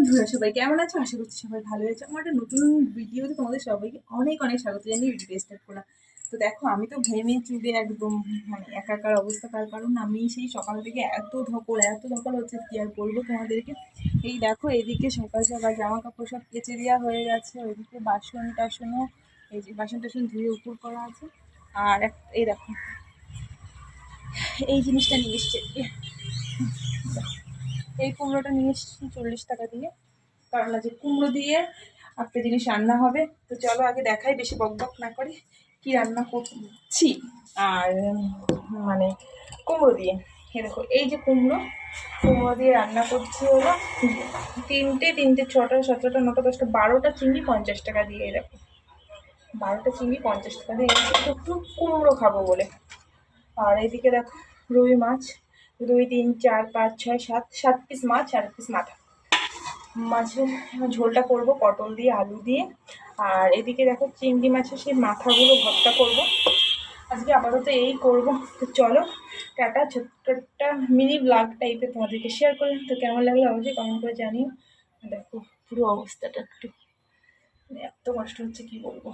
বন্ধুরা, সবাই কেমন আছো? আশা করছি সবাই ভালো আছে। আমার একটা নতুন ভিডিওতে তোমাদের সবাইকে অনেক অনেক স্বাগত জানিয়ে ভিডিও স্টার্ট করলাম। তো দেখো, আমি তো ঘেমে চুলে একদম মানে একাকার অবস্থা, তার কারণ আমি সেই সকাল থেকে এত ধকল এত ধকল হচ্ছে কি আর বলব তোমাদেরকে? এই দেখো, এদিকে সকাল সকাল জামা কাপড় সব কেচে দেওয়া হয়ে গেছে, ওইদিকে বাসন টাসনও, এই যে বাসন টাসন ধুয়ে উপর করা আছে। আর এই দেখো, এই জিনিসটা নিয়ে এসছে। এই কুমড়োটা নিয়ে এসেছি চল্লিশ টাকা দিয়ে। কারণ আজকে কুমড়ো দিয়ে একটা জিনিস রান্না হবে। তো চলো আগে দেখাই, বেশি বক বক না করে, কি রান্না করছি। আর মানে কুমড়ো দিয়ে। এ দেখো, এই যে কুমড়ো কুমড়ো দিয়ে রান্না করছি হলো তিনটে তিনটে, ছটা সতেরোটা নটা, দশটা, বারোটা চিংড়ি পঞ্চাশ টাকা দিয়ে দেখো। বারোটা চিংড়ি পঞ্চাশ টাকা দিয়ে। একটু কুমড়ো খাব বলে। আর এদিকে দেখো, রুই মাছ। দুই, তিন, চার, পাঁচ, ছয়, সাত সাত পিস মাছ আর পিস মাথা। মাছের ঝোলটা করব পটল দিয়ে, আলু দিয়ে। আর এদিকে দেখো চিংড়ি মাছের সেই মাথাগুলো ভর্তা করব। আজকে আপাতত এই করব। তো চলো, টাটা ছোট্ট একটা মিনি ব্লগ টাইপের তোমাদেরকে শেয়ার করলাম তো কেমন লাগল অবশ্যই কমেন্ট করে জানিও। দেখো পুরো অবস্থাটা একটু, এত কষ্ট হচ্ছে কি বলব।